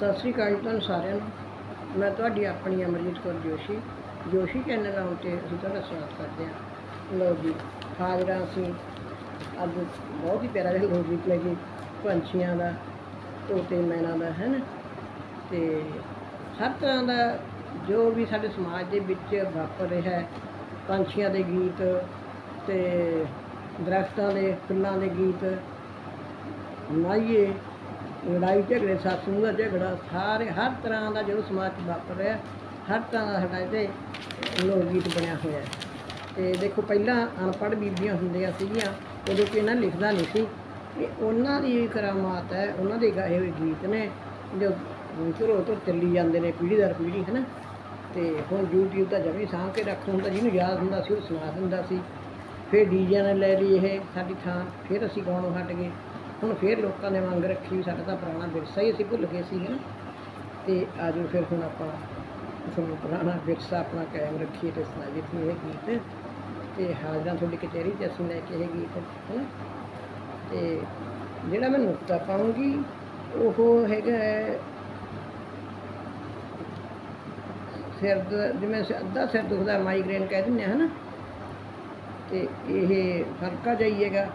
ਸਤਿ ਸ੍ਰੀ ਅਕਾਲ ਜੀ ਤੁਹਾਨੂੰ ਸਾਰਿਆਂ ਨੂੰ। ਮੈਂ ਤੁਹਾਡੀ ਆਪਣੀ ਅਮਰਜੀਤ ਕੌਰ ਜੋਸ਼ੀ। ਜੋਸ਼ੀ ਚੈਨਲ ਆਉਣ ਤੇ ਅਸੀਂ ਤੁਹਾਡਾ ਸਵਾਗਤ ਕਰਦੇ ਹਾਂ। ਲੋ ਜੀ, ਹਾਜ਼ਰਾਂ ਅਸੀਂ। ਅੱਜ ਬਹੁਤ ਹੀ ਪਿਆਰਾ ਜਿਹਾ ਲੋਕ ਗੀਤ ਲੈ ਕੇ ਪੰਛੀਆਂ ਦਾ ਤੋਤੇ ਮੈਨਾਂ ਦਾ, ਹੈ ਨਾ? ਤੇ ਹਰ ਤਰ੍ਹਾਂ ਦਾ ਜੋ ਵੀ ਸਾਡੇ ਸਮਾਜ ਦੇ ਵਿੱਚ ਵਾਪਰ ਰਿਹਾ ਹੈ, ਪੰਛੀਆਂ ਦੇ ਗੀਤ ਤੇ ਦਰਖਤਾਂ ਦੇ ਫੁੱਲਾਂ ਦੇ ਗੀਤ ਮਾਈਏ ਲੜਾਈ, ਝਗੜੇ, ਸੱਸ ਦਾ ਝਗੜਾ, ਸਾਰੇ ਹਰ ਤਰ੍ਹਾਂ ਦਾ ਜੋ ਸਮਾਜ 'ਚ ਵਾਪਰ ਰਿਹਾ, ਹਰ ਤਰ੍ਹਾਂ ਦਾ ਸਾਡਾ ਇਹਦੇ ਲੋਕ ਗੀਤ ਬਣਿਆ ਹੋਇਆ ਹੈ। ਤੇ ਦੇਖੋ, ਪਹਿਲਾਂ ਅਨਪੜ੍ਹ ਬੀਬੀਆਂ ਹੁੰਦੀਆਂ ਸੀਗੀਆਂ, ਉਦੋਂ ਕਿ ਇਹਨਾਂ ਲਿਖਦਾ ਨਹੀਂ ਸੀ। ਇਹ ਉਹਨਾਂ ਦੀ ਕਰਾਮਾਤ ਹੈ, ਉਹਨਾਂ ਦੇ ਗਾਏ ਹੋਏ ਗੀਤ ਨੇ, ਜੋ ਧਰੋ ਤੋਂ ਚੱਲੀ ਜਾਂਦੇ ਨੇ ਪੀੜ੍ਹੀ ਦਰ ਪੀੜ੍ਹੀ ਹੈ ਨਾ ਤੇ ਹੁਣ YouTube ਤਾਂ ਜਮੀ ਸਾਂਭ ਕੇ ਰੱਖ ਹੁੰਦਾ ਜਿਹਨੂੰ ਯਾਦ ਹੁੰਦਾ ਸੀ, ਉਹ ਸੁਣਾ ਦਿੰਦਾ ਸੀ। ਫਿਰ ਡੀਜਿਆਂ ਨੇ ਲੈ ਲਈ ਇਹ ਸਾਡੀ ਥਾਂ, ਫਿਰ ਅਸੀਂ ਗਾਉਣੋਂ ਹਟ ਗਏ। ਹੁਣ ਫਿਰ ਲੋਕਾਂ ਨੇ ਮੰਗ ਰੱਖੀ ਵੀ ਸਾਡਾ ਤਾਂ ਪੁਰਾਣਾ ਵਿਰਸਾ ਹੀ ਅਸੀਂ ਭੁੱਲ ਗਏ ਸੀ ਹੈ ਨਾ। ਤੇ ਆਜੋ ਫਿਰ ਹੁਣ ਆਪਾਂ ਤੁਹਾਨੂੰ ਪੁਰਾਣਾ ਵਿਰਸਾ ਆਪਣਾ ਕਾਇਮ ਰੱਖੀਏ ਤੇ ਸੁਣਾਈਏ ਤੁਹਾਨੂੰ ਇਹ ਗੀਤ। ਤੇ ਹਾਜ਼ਰਾਂ ਤੁਹਾਡੀ ਕਚਹਿਰੀ 'ਚ ਅਸੀਂ ਲੈ ਕੇ ਇਹ ਗੀਤ ਹੈ ਨਾ ਤੇ ਜਿਹੜਾ ਮੈਂ ਨੁਕਤਾ ਪਾਉਂਗੀ, ਉਹ ਹੈਗਾ ਸਿਰ ਜਿਵੇਂ ਸ- ਅੱਧਾ ਸਿਰ ਦੁਖਦਾ ਮਾਈਗ੍ਰੇਨ ਕਹਿ ਦਿੰਦੇ ਆ, ਹਨਾ। ਤੇ ਇਹ ਫਰਕਾ ਜਾਈਏਗਾ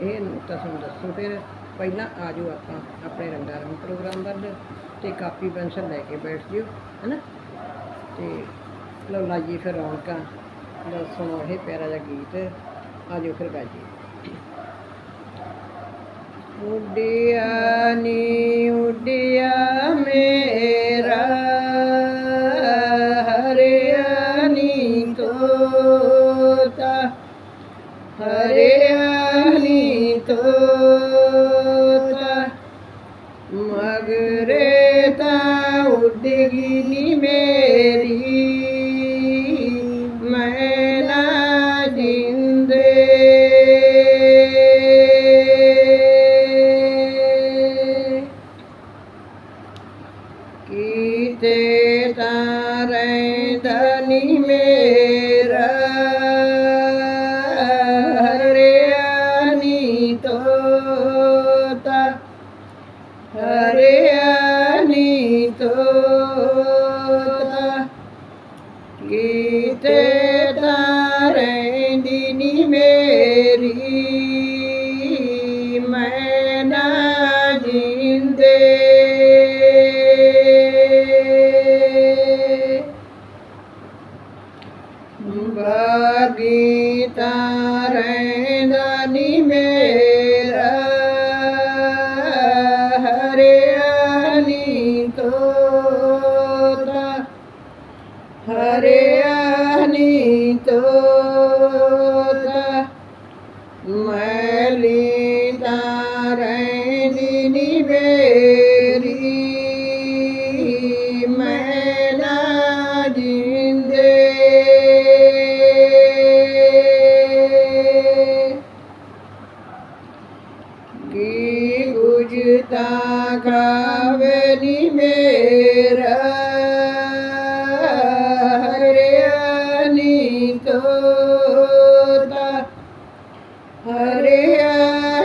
ਇਹ ਨੁਕਤਾ ਤੁਹਾਨੂੰ ਦੱਸੋ, ਫਿਰ ਪਹਿਲਾਂ ਆ ਜਾਓ ਆਪਾਂ ਆਪਣੇ ਰੰਗਾ ਰੰਗ ਪ੍ਰੋਗਰਾਮ ਵੱਲ ਤੇ ਕਾਪੀ ਪੈਨਸਲ ਲੈ ਕੇ ਬੈਠ ਜਿਓ, ਹਨਾ? ਤੇ ਲਓ ਲਾਈਏ ਫਿਰ ਰੌਣਕਾਂ, ਲਓ ਸੁਣੋ ਇਹ ਪਿਆਰਾ ਜਿਹਾ ਗੀਤ, ਆ ਜਾਓ ਫਿਰ ਗਾਈਏ। ਉੱਡਿਆ ਨੀ ਮਗਰੇ ਤਾਂ ਉੱਡ ਗਈ ਨੀ ਮੇਰੀ ਮੈਂ ਨਾ ਜਿੰਦੇ ਨੀ ਤੋਤਾ ਕੀਤੇ ਤਾਂ ਰਹਿੰਦੀ ਗੁਜਤਾ ਖਾਵੇ ਨੀ ਮੇਰਾ ਹਰਿਆ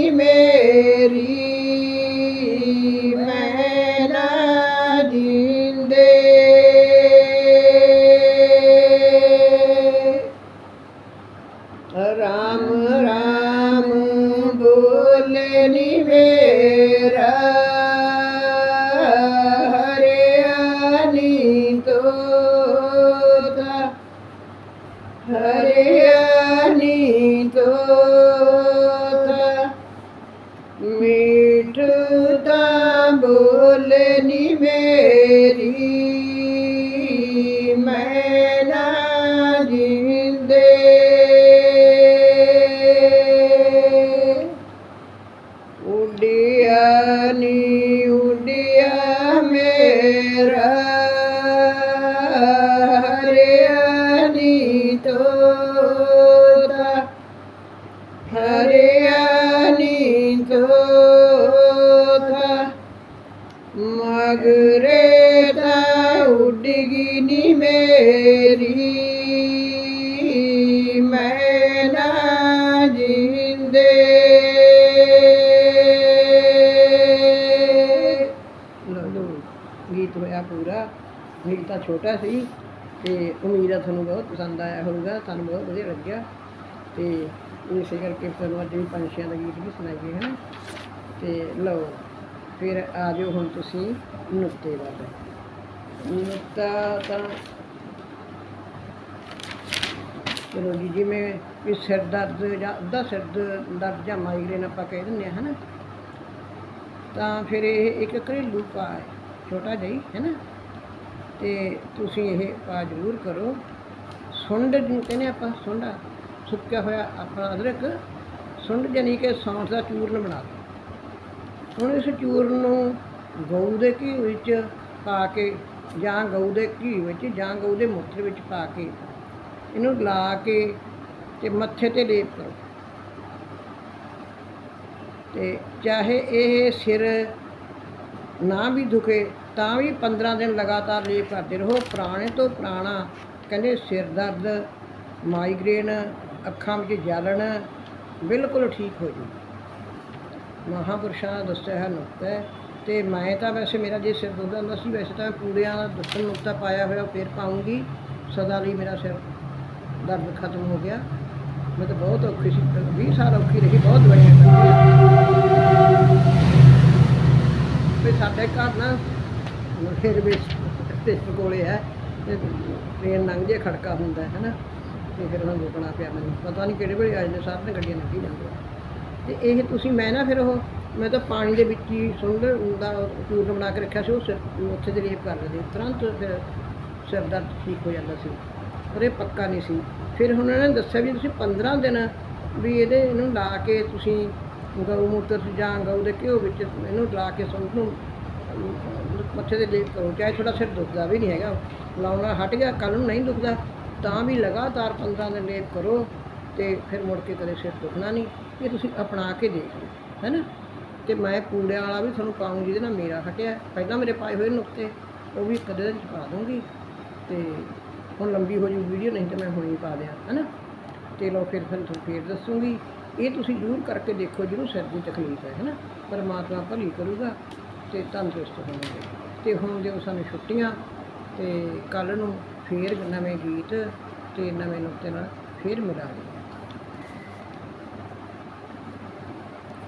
ਨੀ ਤੋਤਾ ਹਰਿਆ ਨੀ ਤੋਤਾ ਮੀਠ ਤੋਤਾ ਹਰਿਆ ਨੀ ਤੋਤਾ ਮਗਰੇ ਤਾਂ ਉੱਡ ਗਈ ਨੀ ਮੇਰੀ ਮੈਂ ਨਾ ਜਿੰਦੇ ਲੋ ਗੀਤ ਹੋਇਆ ਪੂਰਾ। ਗੀਤ ਤਾਂ ਛੋਟਾ ਸੀ। ਤੇ ਉਮੀਦ ਆ ਤੁਹਾਨੂੰ ਬਹੁਤ ਪਸੰਦ ਆਇਆ ਹੋਊਗਾ, ਤੁਹਾਨੂੰ ਬਹੁਤ ਵਧੀਆ ਲੱਗਿਆ। ਤੇ ਇਸੇ ਕਰਕੇ ਤੁਹਾਨੂੰ ਅੱਜ ਵੀ ਪੰਛੀਆਂ ਦਾ ਗੀਤ ਵੀ ਸੁਣਾਈਏ ਹੈ ਤੇ ਲਓ, ਫਿਰ ਆ ਜਾਓ ਹੁਣ ਤੁਸੀਂ ਨੁਕਤੇ ਵੱਲ। ਨੁਕਤਾ ਤਾਂ ਚਲੋ ਜੀ, ਜਿਵੇਂ ਵੀ ਸਿਰ ਦਰਦ ਜਾਂ ਅੱਧਾ ਸਿਰ ਦਰਦ ਜਾਂ ਮਾਈਗ੍ਰੇਨ ਆਪਾਂ ਕਹਿ ਦਿੰਦੇ ਹਾਂ, ਹਨਾ? ਤਾਂ ਫਿਰ ਇਹ ਇੱਕ ਘਰੇਲੂ ਉਪਾਅ ਹੈ, ਛੋਟਾ ਜਿਹਾ ਹੀ ਹੈ ਨਾ ਤੇ ਤੁਸੀਂ ਇਹ ਉਪਾਅ ਜ਼ਰੂਰ ਕਰੋ। ਸੁੰਡ ਜਿਹਨੂੰ ਕਹਿੰਦੇ ਆਪਾਂ, ਸੁੰਡਾ ਸੁੱਕਿਆ ਹੋਇਆ ਆਪਣਾ ਅਦਰਕ, ਸੁੰਡ ਜਾਨੀ ਕਿ ਸੌਂਠ ਦਾ ਚੂਰਨ ਬਣਾ ਲਓ ਹੁਣ ਇਸ ਚੂਰਨ ਨੂੰ ਗਊ ਦੇ ਘੀ ਵਿੱਚ ਪਾ ਕੇ ਜਾਂ ਗਊ ਦੇ ਘੀ ਵਿੱਚ ਜਾਂ ਗਊ ਦੇ ਮੂਤਰ ਵਿੱਚ ਪਾ ਕੇ ਇਹਨੂੰ ਲਾ ਕੇ ਤੇ ਮੱਥੇ ਤੇ ਲੇਪ ਕਰੋ। ਤੇ ਚਾਹੇ ਇਹ ਸਿਰ ਨਾ ਵੀ ਦੁਖੇ, ਤਾਂ ਵੀ 15 ਦਿਨ ਲਗਾਤਾਰ ਲੇਪ ਕਰਦੇ ਰਹੋ। ਪੁਰਾਣੇ ਤੋਂ ਪੁਰਾਣਾ, ਕਹਿੰਦੇ ਸਿਰ ਦਰਦ ਮਾਈਗ੍ਰੇਨ ਅੱਖਾਂ ਵਿੱਚ ਜਲਣ, ਬਿਲਕੁਲ ਠੀਕ ਹੋ ਜੂ ਮਹਾਪੁਰਸ਼ਾਂ ਦਾ ਦੱਸਿਆ ਹੈ ਨੁਕਤਾ ਹੈ, ਤੇ ਮੈਂ ਤਾਂ ਵੈਸੇ ਮੇਰਾ ਜੇ ਸਿਰ ਦੁਖਦਾ ਹੁੰਦਾ ਸੀ, ਵੈਸੇ ਤਾਂ ਮੈਂ ਪੂੜਿਆਂ ਦਾ ਦੱਸਣ ਨੁਕਤਾ ਪਾਇਆ ਹੋਇਆ ਉਹ ਫਿਰ ਪਾਉਂਗੀ। ਸਦਾ ਲਈ ਮੇਰਾ ਸਿਰ ਦਰਦ ਖਤਮ ਹੋ ਗਿਆ। ਮੈਂ ਤਾਂ ਬਹੁਤ ਔਖੀ ਸੀ 20 ਸਾਲ ਔਖੀ ਰਹੀ, ਬਹੁਤ ਦਵਾਈਆਂ ਖਾਧੀਆਂ ਵੀ ਸਾਡੇ ਘਰ ਨਾ ਫਿਰ ਵੀ ਸਟੇਸ਼ਨ ਕੋਲੇ ਹੈ, ਤੇ ਟ੍ਰੇਨ ਲੰਘ ਜੇ, ਖੜਕਾ ਹੁੰਦਾ ਹੈ ਨਾ, ਤੇ ਫਿਰ ਹੁਣ ਰੁਕਣਾ ਪਿਆ ਮੈਨੂੰ। ਪਤਾ ਨਹੀਂ ਕਿਹੜੇ ਵੇਲੇ ਆ ਜਾਂਦੇ ਸਾਰੀਆਂ ਗੱਡੀਆਂ ਲੰਘੀ ਜਾਂਦੀਆਂ। ਤੇ ਇਹ ਤੁਸੀਂ, ਮੈਂ ਨਾ ਫਿਰ ਉਹ, ਮੈਂ ਤਾਂ ਪਾਣੀ ਦੇ ਵਿੱਚ ਹੀ ਸੁੰਡ ਦਾ ਚੂਰਨ ਬਣਾ ਕੇ ਰੱਖਿਆ ਸੀ, ਉਹ ਸਿਰ, ਉੱਥੇ ਦੇ ਲੇਪ ਕਰ ਲੈਂਦੇ ਤੁਰੰਤ ਫਿਰ ਸਿਰ ਦਰਦ ਠੀਕ ਹੋ ਜਾਂਦਾ ਸੀ। ਪਰ ਇਹ ਪੱਕਾ ਨਹੀਂ ਸੀ। ਫਿਰ ਹੁਣ ਇਹਨਾਂ ਨੇ ਦੱਸਿਆ ਵੀ ਤੁਸੀਂ 15 ਦਿਨ ਵੀ ਇਹਦੇ ਇਹਨੂੰ ਲਾ ਕੇ ਤੁਸੀਂ ਗਊ ਮੂਤਰ ਜਾਂ ਗਊ ਦੇ ਘਿਓ ਵਿੱਚ ਇਹਨੂੰ ਲਾ ਕੇ ਸੁੰਡ ਨੂੰ ਮੱਥੇ ਤੇ ਲੇਪ ਕਰੋ ਚਾਹੇ ਤੁਹਾਡਾ ਸਿਰ ਦੁਖਦਾ ਵੀ ਨਹੀਂ ਹੈਗਾ। ਲਾਉਣਾ ਹਟ ਗਿਆ ਕੱਲ ਨੂੰ ਨਹੀਂ ਦੁਖਦਾ, ਤਾਂ ਵੀ ਲਗਾਤਾਰ 15 ਦਿਨ ਲੇਪ ਕਰੋ ਤੇ ਫਿਰ ਮੁੜ ਕੇ ਕਦੇ ਸਿਰ ਦੁਖਣਾ ਨਹੀਂ। ਇਹ ਤੁਸੀਂ ਅਪਣਾ ਕੇ ਦੇਖ ਲਓ, ਹੈ ਨਾ? ਤੇ ਮੈਂ ਪੂੜਿਆਂ ਵਾਲਾ ਵੀ ਤੁਹਾਨੂੰ ਪਾਉਂਗੀ, ਜਿਹਦੇ ਨਾਲ ਮੇਰਾ ਹਟਿਆ। ਪਹਿਲਾਂ ਮੇਰੇ ਪਾਏ ਹੋਏ ਨੁਕਤੇ, ਉਹ ਵੀ ਕਦੇ ਦਿਨ ਪਾ ਦੂੰਗੀ। ਤੇ ਹੁਣ ਲੰਬੀ ਹੋ ਜੂ ਵੀਡੀਓ, ਨਹੀਂ ਤੇ ਮੈਂ ਹੁਣੇ ਪਾ ਦਿਆਂ, ਹੈ ਨਾ? ਤੇ ਲਓ ਫਿਰ ਫਿਰ ਤੁਹਾਨੂੰ ਫੇਰ ਦੱਸੂਗੀ। ਇਹ ਤੁਸੀਂ ਜ਼ਰੂਰ ਕਰਕੇ ਦੇਖੋ, ਜਿਹਨੂੰ ਸਿਰ ਦੀ ਤਕਲੀਫ ਹੈ ਹੈ ਨਾ ਪਰਮਾਤਮਾ ਭਲੀ ਕਰੂਗਾ ਤੇ ਤੰਦਰੁਸਤ ਹੋਵੋਗੇ ਤੇ ਹੁਣ ਦਿਓ ਸਾਨੂੰ ਛੁੱਟੀਆਂ, ਤੇ ਕੱਲ ਨੂੰ ਫੇਰ ਨਵੇਂ ਗੀਤ ਤੇ ਨਵੇਂ ਨੁਕਤੇ ਨਾਲ ਫੇਰ ਮਿਲਾਂਗੇ।